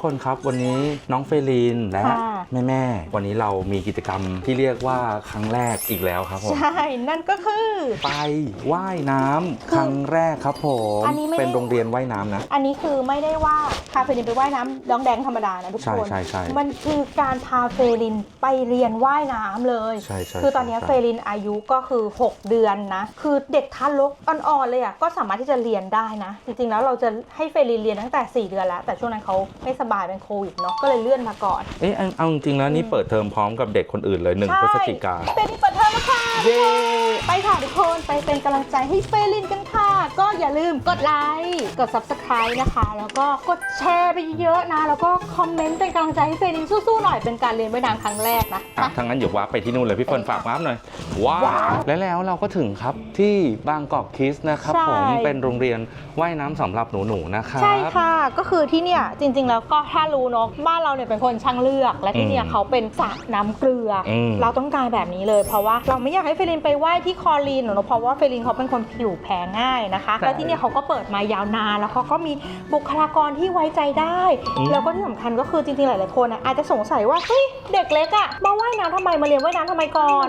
ครับทุกคนครับ วันนี้น้องเฟลินและ แม่แม่ๆ วันนี้เรามีกิจกรรมที่เรียกว่าครั้งแรกอีกแล้วครับผม ใช่ นั่นก็คือ ไปว่ายน้ำครั้งแรกครับผม อันนี้ไม่ได้ เป็นโรงเรียนว่ายน้ำนะ อันนี้คือไม่ได้ว่าพาเฟรลินไปว่ายน้ำดองแดงธรรมดานะทุกใช่คน ใช่ใช่ มันคือการพาเฟรลินไปเรียนว่ายน้ำเลย ใช่ใช่คือตอนนี้ใช่ เฟรลินอายุก็คือ 6 เดือนนะ คือเด็กทารกอ่อนๆเลยอะ ก็สามารถที่จะเรียนได้นะ จริงๆแล้วเราจะให้เฟรลินเรียนตั้งแต่ 4 เดือนแล้ว แต่ช่วงนั้นเขาไม่สบายเป็นโควิดเนาะ ก็เลยเลื่อนมาก่อน เอ๊ะเอาเอาจริง ๆ แล้วนี่เปิดเทอมพร้อมกับเด็กคนอื่นเลยหนึ่งใช่พฤศจิกาเฟรลินเปิดเทอมแล้วค่ะเย้ไปค่ะทุกคนไปเป็นกำลังใจให้เฟรลินกันค่ะ ก็อย่าลืมกดไลค์กด subscribe นะคะ แล้วก็กดแชร์ไปเยอะๆนะ แล้วก็คอมเมนต์เป็นกำลังใจให้เฟรลินสู้ๆหน่อยเป็นการเรียนว่ายน้ำครั้งแรกนะอะทั้างนั้นเดี๋ยวว้าร์ปไปที่นู่นเลยพี่เฟิร์นฝากว้าร์ปหน่อยว้าว้าววและแล้วเราก็ถึงครับที่บางกอกคิสนะครับใช่ผมเป็นโรงเรียนว่ายน้ำสำหรับหนูๆนะครับใช่ค่ะ ก็คือที่เนี่ยจริง ๆ แล้วก็ถ้ารู้เนาะบ้านเราเนี่ยเป็นคนช่างเลือกและที่เนี่ยอืมเขาเป็นสระน้ำเกลืออมเราต้องการแบบนี้เลย เพราะว่าเราไม่อยากให้เฟรลินไปว่ายที่คลอรีนหรอกเนอะเพราะว่าเฟรลินเขาเป็นคนผิวแพ้ง่ายนะคะใช่และที่เนี่ยเขาก็เปิดมายาวนานแล้วเขาก็มีบุคลากรที่ไว้ใจได้อืมแล้วก็ที่สำคัญก็คือจริงๆหลายๆคนอะอาจจะสงสัยว่าเฮ้ยเด็กเล็กอะมาว่ายน้ำทำไมมาเรียนว่ายน้ำทำไมก่อน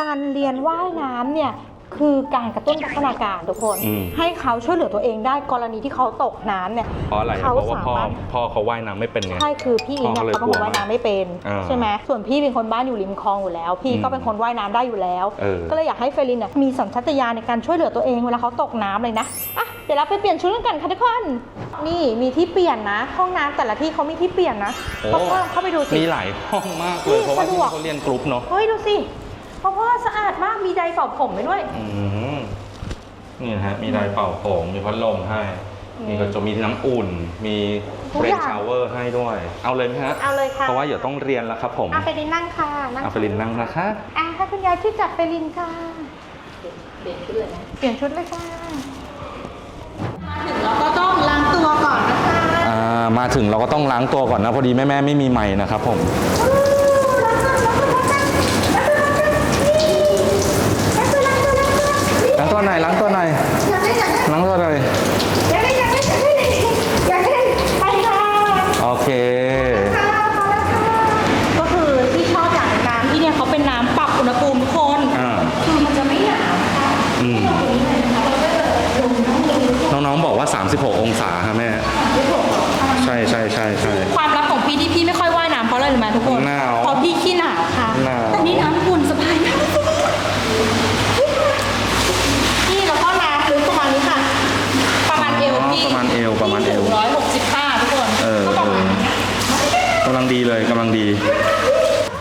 การเรียนว่ายน้ำเนี่ย คือการกระตุ้นพัฒนาการทุกคน อืม ให้เขาช่วยเหลือตัวเองได้กรณีที่เขาตกน้ำเนี่ย เพราะอะไรเพเขาราะว่าพ่อสามารถ พ่อเขาว่ายน้ำไม่เป็นไง ใช่คือพี่อิงพ่อเนี่ยก็เลยเขาเป็นคนกลัวว่ายน้ำไม่เป็นอ่าใช่ไหมส่วนพี่เป็นคนบ้านอยู่ริมคลองอยู่แล้ว พี่อืมก็เป็นคนว่ายน้ำได้อยู่แล้ว เออ ก็เลยอยากให้เฟรลินเนี่ยมีสัญชาตญาณในการช่วยเหลือตัวเองเวลาเขาตกน้ำเลยนะอะเดี๋ยวเราไปเปลี่ยนชุดกันค่ะทุกคนนี่มีที่เปลี่ยนนะ ห้องน้ำแต่ละที่เขามีที่เปลี่ยนนะโอ้เขาก็เข้าไปดูสิ มีหลายห้องมากเลยนี่เพราะว่าที่สะดวกเขาเรียนกรุ๊ปเนาะ เฮ้ยดูสิเพ ราะว่าสะอาดมากมีไดร์เป่าผมไปด้วย อืมนี่นะฮะ มีไดร์เป่าผมมีพัดลมให้ อืมมีกระจกมีน้ำอุ่น มีทุกเรอนย่างชาวเวอร์ให้ด้วย เอาเลยไหมฮะเอาเลยค่ะ เพราะว่าเดี๋ยวต้องเรียนแล้วครับผมอาเฟรลินนั่งค่ะนั่งเอาไปลินนั่งนะคะ อะให้คุณยายช่วยจับเฟรลินค่ะ เปลี่ยนชุดเลยนะเปลี่ยนชุดเลยค่ะมาถึงเราก็ต้องล้างตัวก่อนนะคะ อ่า มาถึงเราก็ต้องล้างตัวก่อนนะ พอดีแม่แม่ๆไม่มีไม้นะครับผมล้าง ตัวไหนอยล้างตัวไหนอยล้างตัวไหนอยไปค่ะโอเค ก็คือที่ชอบอย่างน้ำที่เนี่ยเขาเป็นน้ำปรับอุณหภูมิทุกคนอ่าคือมันจะไม่หนาวค่ะอืมตรงนี้เลยนะคะเราก็จะลงน้ำเลยน้องๆบอกว่า 36 องศาค่ะแม่ ใช่ใช่ใช่ใช่ความลับของพี่ที่พี่ไม่ค่อยว่ายน้ำเพราะอะไรรู้ไหมทุกคนหนา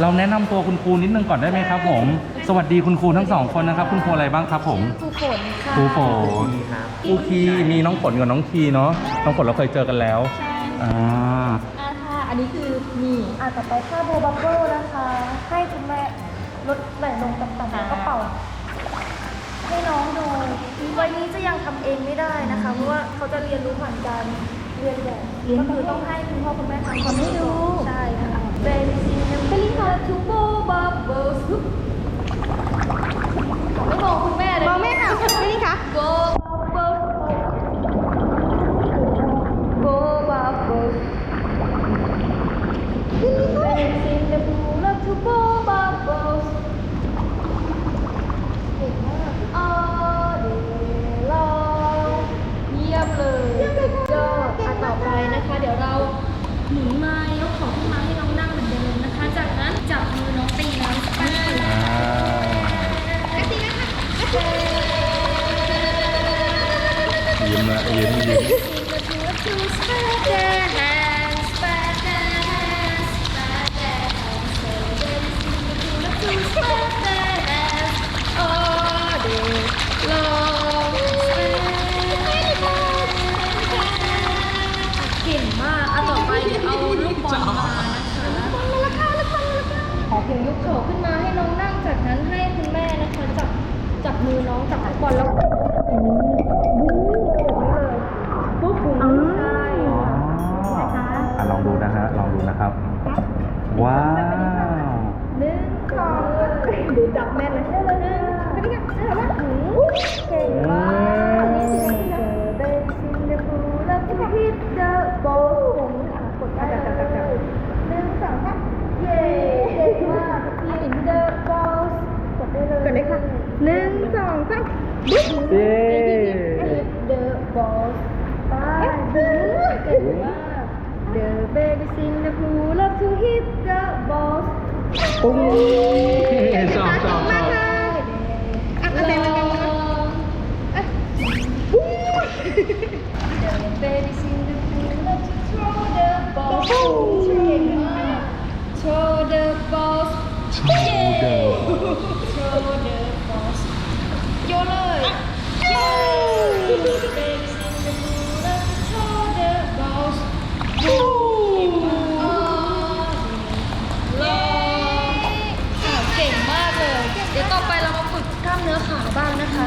เราแนะนำตัวคุณครูนิดนึงก่อนได้ไหมครับผม สวัสดีคุณครูทั้งสองคนนะครับ คุณครูอะไรบ้างครับผมครูฝนค่ะครูฝนครูคีมีน้องฝนกับน้องคีเนาะน้องฝนเราเคยเจอกันแล้วอ่าอ่าค่ะอันนี้คือนี่อะต่อไปค่าโบบับเบิ้ลนะคะ ให้คุณแม่ลดแหวนลงต่ำๆแล้วก็เป่า ให้น้องดูวันนี้จะยังทำเองไม่ได้นะคะ เพราะว่าเขาจะเรียนรู้ผ่านการเรียนแบบก็คือต้องให้คุณพ่อคุณแม่ทำทำให้ดูใช่ค่ะเป็นซีนเฟลิคา ทูโบบับเบิ้ลไม่บอกคุณแม่เลยมองไม่ค่ะไม่นี่ค่ะโบบับเบิ้ลโบบับเบิ้ล Dance in the pool of two bubbles เก่งมาก All day long เยี่ยมเลยยอดอะต่อไปนะคะ เดี๋ยวเราหมุนไม้ยกของขึ้นมาให้น้องนั่งเหมือนเดิมนะคะ จากนั้นจับมือน้องตีน้ำไป อ่า ยิ้มละยิ้มยิ้ม มือน้องจับกบอลแล้ว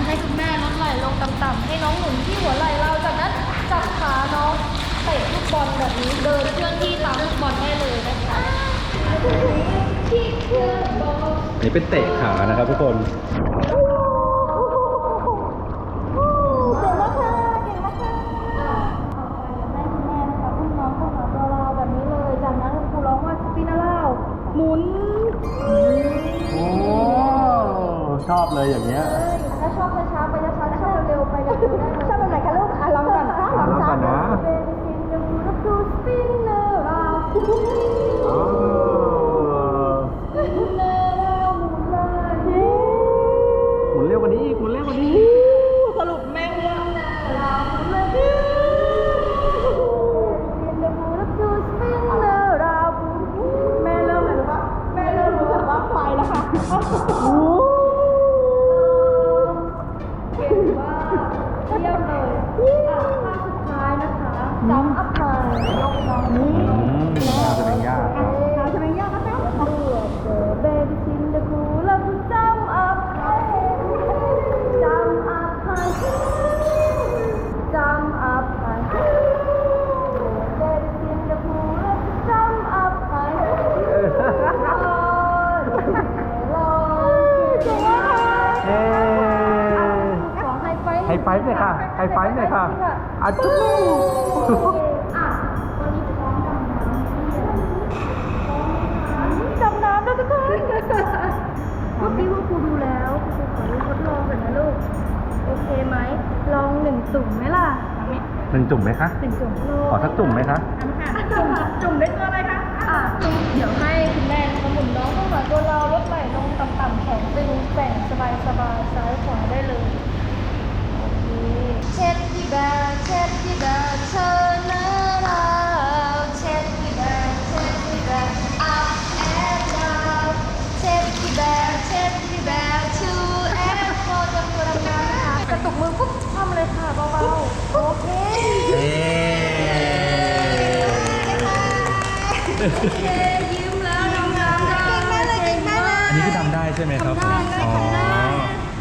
ให้คุณแม่ลดไหล่ลงต่ำๆให้น้องหนุนที่หัวไหล่เราจากนั้นจับขาน้องเตะลูกบอลแบบนี้เดินเคลื่อนที่ตามลูกบอลได้เลยนะคะที่เคลื่อนบอลอันนี้เป็นเตะขานะครับทุกคนเก่งมากค่ะเก่งมา ไฮไฟว์ไฮไฟว์หน่อยค่ะไฮไฟว์หน่อยค่ะอะจุ๊บอะวันนี้พร้อมดำน้ำดำน้ำแล้วทุกคนเมื่อกี้ว่าครูดูแล้วครูขอทดลองก่อนนะลูก โอเคไหม ลองหนึ่งตุ่มไหมล่ะหนึ่งจุ่มไหมคะหนึ่งจุ่มขอสักจุ่มไหมคะจุ่มจุ่มได้ตัวอะไรคะอะจุ่มเดี๋ยวให้คุณแม่นะคะหมุนน้องเข้าหาตัวเราลดไหล่ลงต่ำๆแขนตึงแกว่งสบายสบายๆซ้ายขวาได้เลย Teddy bear Teddy bear turn around Teddy bear Teddy bear up and down Teddy bear Teddy bear to and fro จนตัวดำๆนะคะกระตุกมือปุ๊บทำเลยค่ะเบาๆ โอเคเอ๊โอเคยิ้มแล้วน้น้ำได้เก่เลยเก่งอันนี้คืทำได้ใช่ไหมครับทำได้ได้ทำได้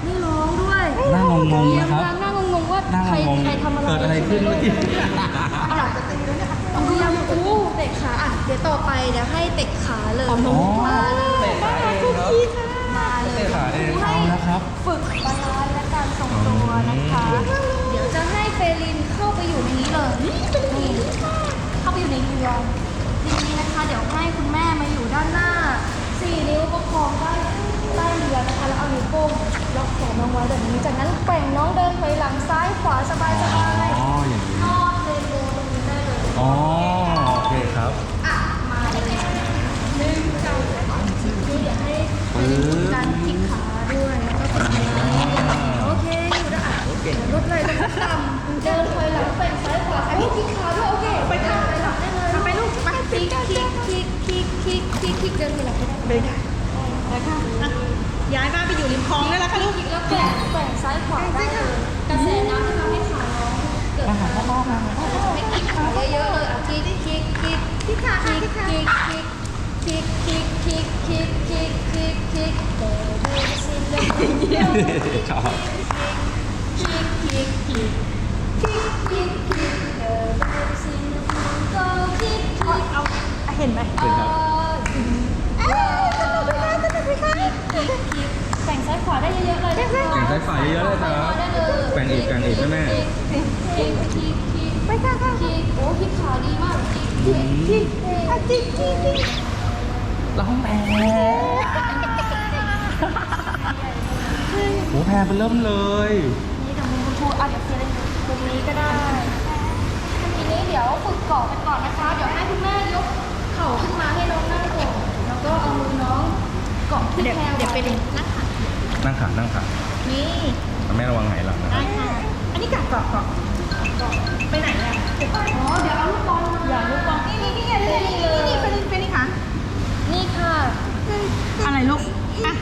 นี่ร้องด้วย น่างงๆนะ กิดอะไรขึ้นเมื่อกี้เอาดูยังอู้เตะขาอะเดี๋ยวต่อไปเดี๋ยวให้เตะขาเลยอ๋อมาเลยเตะขาเองครับมาเลยเตะขาเองให้เอาละครับฝึกบาลานซ์และการทรงตัวนะคะ เดี๋ยวจะให้เฟลินเข้าไปอยู่ในนี้เลยนี่เข้าไปอยู่ในเรือทีนี้นะคะเดี๋ยวให้คุณแม่มาอยู่ด้านหน้าสี่นิ้วประคองใต้ใต้เรือนะคะแล้วเอานิ้วโป้งล็อกแขนน้องไว้แบบนี้จากนั้นแกว่งน้องเดินถอยหลังซ้ายขวาสบายส อ๋อโอเคครับอะมาเลยหนึ่งสองสามสี่เดี๋ยวให้เป็นการพลิกขาด้วยแล้วก็กดโอเคอยู่ได้อะเดี๋ยวลดเลยลงต่ำเดินถอยหลังแบ่งซ้ายขวาอันนี้พลิกขาด้วยโอเคไปทางไปหลังได้เลยทำไปลูกไปพลิกพลิกพลิกพลิกพลิกพลิกพลิกเดินถอยหลังได้เลยย้ายบ้านไปอยู่ริมคลองได้แล้วค่ะลูกแล้วแกว่งแกว่งซ้ายขวาได้เลยกระแสน้ำ เยอะๆเลยอะพลิกพลิกพลิกพี่ขาคค่ะลิกพี่คขาลิกคิกคิกคิกคิกคิกคิกคิกคิกเดินซินเดินคลิกคลิกชอบคิกคิกคิกคิกคิกคิกเดินซินก็คิกคิกเอาเห็นไหมเออเออแบ่ งซ้ายขวาได้เยอะๆเลยนะคะแบ่งซ้ายขวาเยอะๆเลยครับได้เลยแบ่งอีกแบ่งอีกใช่ไหมคลิกคลิกคลิกคลิกไปค่ะค่ะคลิกโอ้คลิกขาดีมากคลิกคลิกคลิกคลิกคลิกคลิกร้องแพรโอ้แพรเป็นเริ่มเลยนี่กับมุมครูอาจจะเรียนมุมนี้ก็ได้ทีนี้เดี๋ยวฝึกเกาะกันก่อนนะคะ เดี๋ยวให้คุณแม่ยกเข่าขึ้นมาให้น้องนั่งก่อนแล้วก็เอามือน้องเกาะที่เดี๋ยวแพรเดี๋ยวไปเรียนนั่งค่ะ นั่งขานั่งขานี่แม่ระวังไหนหลังนะได้ค่ะ อันนี้กัดเกาะเกาะไปไหนอะอ๋อเดี๋ยวเอาลูกบอลมาอย่าลูกบอลนี่นี่นี่ไงนี่นี่นี่เป็นเป็นนี่ค่ะนี่ค่ะ อะไรลูกอะ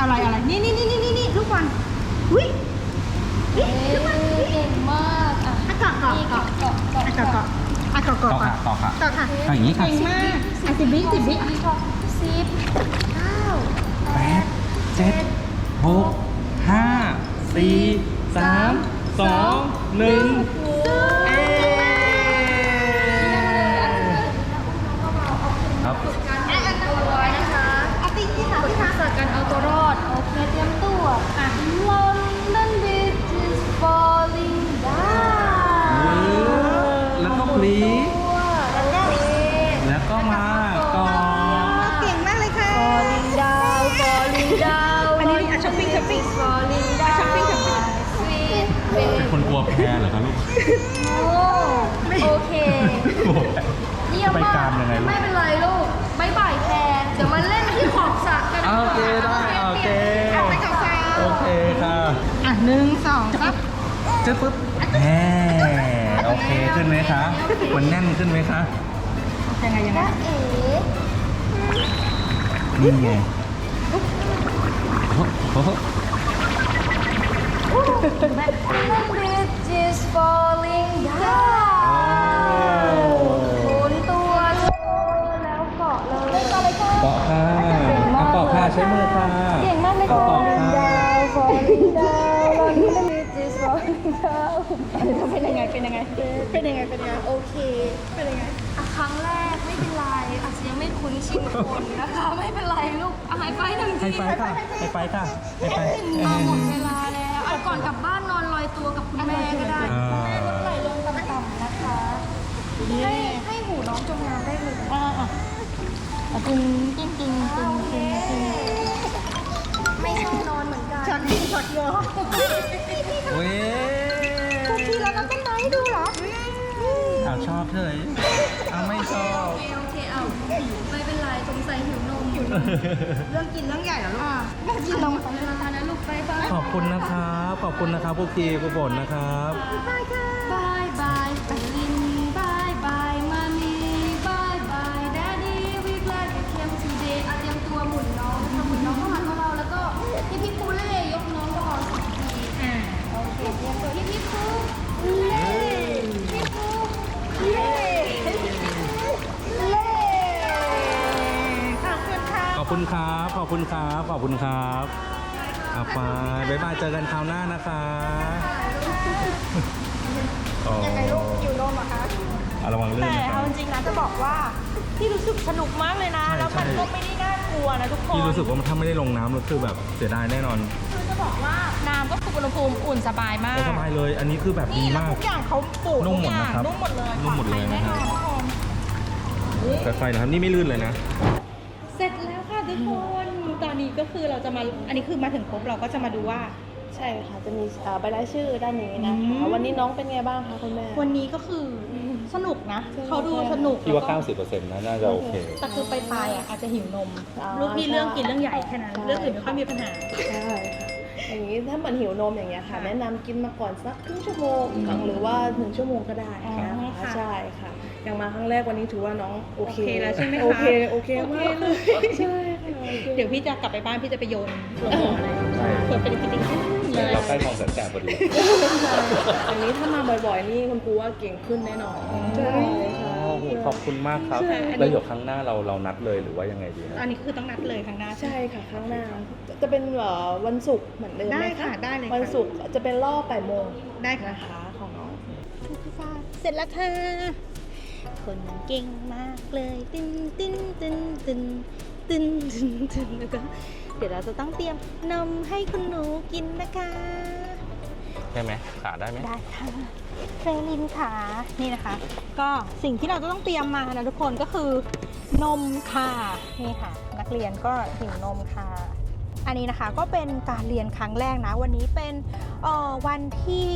อะไรอะไรนี่นี่นี่นี่นี่ลูกบอลอุ้ยเอ๊ะเก่งมากอะอะเกาะเกาะนี่เกาะเกาะเกาะอะเกาะเกาะอะเกาะเกาะต่อขาต่อขาเกาะค่ะเอาอย่างนี้ค่ะเก่งมากอะสิบวิสิบวิสิบเก้าแปดเจ็ด หกห้าสี่สามสองหนึ่งเเป็นคนกลัวแพ้เหรอครับลูกโอเคกลัวแพ้เยี่ยมไปมากกามยังไงลูก ไม่เป็นไรลูกบายบายแทนเดี๋ยวมาเล่นที่ขอบสระกันโอเคได้โอเคเอาไปกับแฟนโอเคค่ะอะหนึ่งสองสามเจ๊ปุ๊บแหมโอเคขึ้นไหมคะมันแน่นขึ้นไหมคะยังไงยังไงจ้าเอ๋นี่ไงโอ้โห The bridge is falling down หมุนตัวแล้วเกาะเลยเล่นต่อเลยค่ะเกาะค่ะเอาเกาะค่ะใช้มือค่ะเก่งมากเลยเกาะค่ะค่ะ falling down The bridge is falling down เป็นยังไง เป็นยังไง เป็นยังไง เป็นยังไง โอเค เป็นยังไงอะครั้งแรกไม่เป็นไร อาจจะยังไม่คุ้นชินคนนะคะ ไม่เป็นไรลูกอะหายไปหนึ่งให้ทีไปค่ะให้ไปค่ะให้ไปมาหมดเวลาแล้วเอาก่อนกลับบ้านนอนลอย ตัวกับคุณแม่ก็ได้อ่าลดไหลลงต่ำๆนะคะ ให้ให้หูน้องจมน้ำได้เลยอ่าอะจริงจริงจริงจริงจริงจริงไม่ชอบนอนเหมือนกันช็อตยิงช็อตเยอะเว้ยคุกกี้แล้วน้ำต้นไม้ดูเหรอเอาชอบเฉยเอา ไม่ชอบ โอเคโอเคเอาไม่เป็นไรสงสัยหิวนมหิวนมเรื่องกินเรื่องใหญ่เหรอลูกแม่กินนมของเวลานะลูกไปบายขอบคุณนะครับ ขอบคุณนะครับพวกทีกุบลนะครับ บายค่ะบายบายไปลินบายบายมามีบายบายแดดดี้ we glad you came today อะเตรียมตัวหมุนน้องนะคะหมุนน้องเข้ามาเบาๆแล้วก็พี่พี่ปูเล่ยกน้องเบาๆสองทีอ่าโอเคเตรียมตัวพี่พี่ปูเล่พี่ปูเล่เล่ คุณค่ะขอบคุณครับ ขอบคุณครับ ขอบคุณครับเอาไปบ๊ายบาย เจอกันคราวหน้านะคะอ๋อยังไงลูกอยู่นมอะคะเอาระวังลื่นแต่นะครัเอาบ จริงๆนะจะบอกว่าที่รู้สึกสนุกมากเลยนะ ใช่แล้วมันใช่ ก็ไม่ได้น่ากลัวนะทุกคน พี่รู้สึกว่าถ้าไม่ได้ลงน้ำก็คือแบบเสียดายแน่นอนคือจะบอกว่าน้ำก็คืออุณหภูมิอุ่นสบายมาก โอ้สบายเลย อันนี้คือแบบดีนี่แล้วมาก ทุกอย่างเขาปลูกนุ่มทุกหมดอย่างนะครับนุ่มหมดเลยนุ่มหมดเลยปอนะภัครับ แน่นอนทุกคน ค่อยๆนะครับ นี่ไม่ลื่นเลยนะเส ร็จแล้วค่ะทุกคนตอนนี้ก็คือเราจะมาอันนี้คือมาถึงครบเราก็จะมาดูว่า ใช่ค่ะ จะมีเอ่อใบรายชื่อด้านนี้นะอืคะมวันนี้น้องเป็นไงบ้างคะคุณแม่ วันนี้ก็คือสนุกนะใช่เขาดูสนุกพี่ว่าแล้วก็90%นะน่าจะโอเค แต่คือไปปลายๆอะอาจจะหิวนม อ่าลูกพี่ใช่เรื่องกินเรื่องใหญ่แค่นั้น ใช่ เรื่องอื่นไม่ค่อยมีปัญหา ใช่ค่ะ อย่างนี้ถ้าเหมือนหิวนมอย่างเงี้ยค่ะ แนะนำกินมาก่อนสักครึ่งชั่วโมงหรือว่าหนึ่งชั่วโมงก็ได้อ๋อนะค่ะคะใช่ค่ะอย่างมาครั้งแรกวันนี้ถือว่าน้องโอเคโอเคแล้วใช่ไหมคะโอเคโอเคมากเลยใช่ค่ะโอคเดี๋ยวพี่จะกลับไปบ้านพี่จะไปโยนลงบ่อเลยใช่ เผื่อเป็นกิจกรรมเราใกล้มองแสนแสบพอดีอย่างนี้ถ้ามาบ่อยๆ นี่คุณครูว่าเก่งขึ้นแน่นอนใช่ ค่ะขอบคุณมากครับแล้วเดี๋ยวครั้งหน้าเราเรานัดเลยหรือว่ายังไงดีนะอันนี้คือต้องนัดเลยครั้งหน้าใช่ค่ะครั้งหน้าจะจะเป็นเอ่อวันศุกร์เหมือนเดิมได้ไหมค่ะได้เลยค่ะ วันศุกร์จะเป็นรอบแปดโมงได้ค่ะ นะคะของน้อง เสร็จแล้วค่ะ คนเก่งมากเลยตึ้นตึ้นตึ้นตึ้นตึ้นตึ้นตึ้นแล้วก็เดี๋ยวเราจะต้องเตรียมนมให้คุณหนูกินนะคะ ได้ไหมขาได้ไหมได้ค่ะ เฟรลินค่ะนี่นะคะ ก็สิ่งที่เราจะต้องเตรียมมานะทุกคนก็คือนมค่ะนี่ค่ะ นักเรียนก็หิวนมค่ะ อันนี้นะคะก็เป็นการเรียนครั้งแรกนะ วันนี้เป็นออวันที่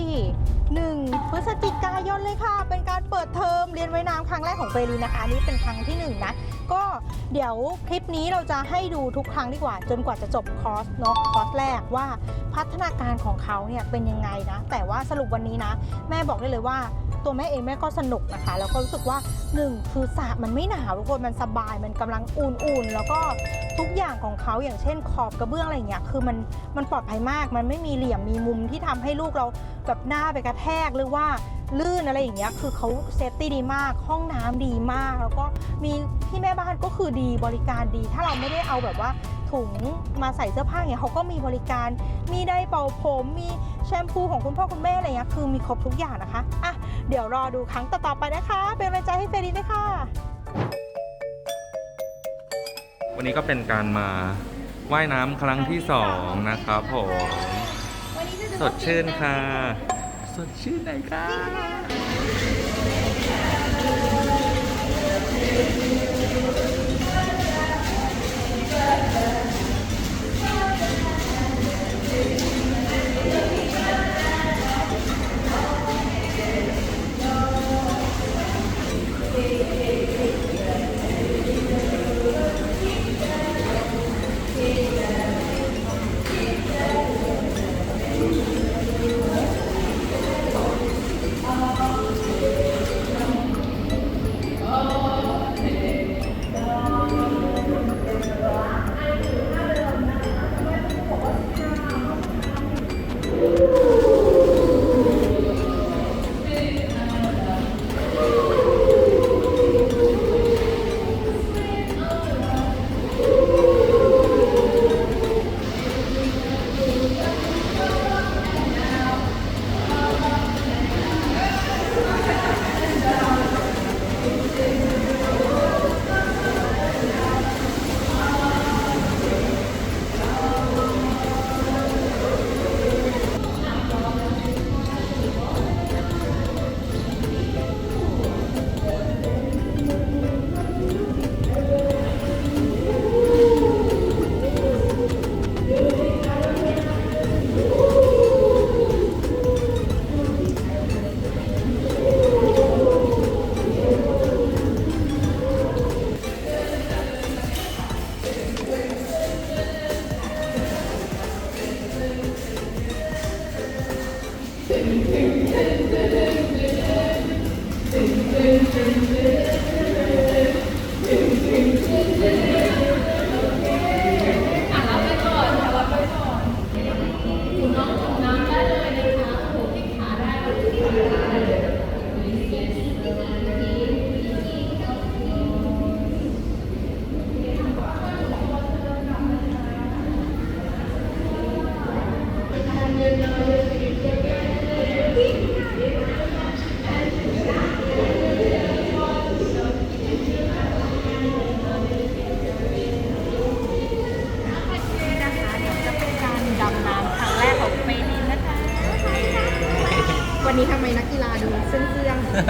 1 พฤศจิกายนเลยค่ะ เป็นการเปิดเทอมเรียนไว่ายน้ำครั้งแรกของเฟรีนะคะอันนี้เป็นครั้งที่ 1 นะ ก็เดี๋ยวคลิปนี้เราจะให้ดูทุกครั้งดีกว่า จนกว่าจะจบคอร์สเนาะคอร์สแรกว่าพัฒนาการของเขาเนี่ยเป็นยังไงนะ แต่ว่าสรุปวันนี้นะ แม่บอกได้เลยว่า ตัวแม่เองแม่ก็สนุกนะคะ แล้วก็รู้สึกว่าหนึ่งคือสระมันไม่หนาวทุกคนมันสบายมันกำลังอุ่นๆแล้วก็ทุกอย่างของเขาอย่างเช่นขอบกระเบื้องอะไรอย่างเงี้ยคือมันมันปลอดภัยมาก มันไม่มีเหลี่ยมมีมุมที่ทำให้ลูกเราแบบหน้าไปกระแทกหรือว่าลื่นอะไรอย่างเงี้ยคือเขาเซฟตี้ดีมาก ห้องน้ำดีมาก แล้วก็มีพี่แม่บ้านก็คือดีบริการดี ถ้าเราไม่ได้เอาแบบว่าถุงมาใส่เสื้อผ้าเนี่ยเขาก็มีบริการ มีไดร์เป่าผมมีแชมพูของคุณพ่อคุณแม่อะไรเงี้ยคือมีครบทุกอย่างนะคะอะเดี๋ยวรอดูครั้งต่อๆไปนะคะ เป็นกำลังใจให้เฟรนด้วยค่ะ วันนี้ก็เป็นการมาว่ายน้ำครั้งที่สองนะครับผมสดชื่นค่ะ สดชื่นหน่อยค่ะ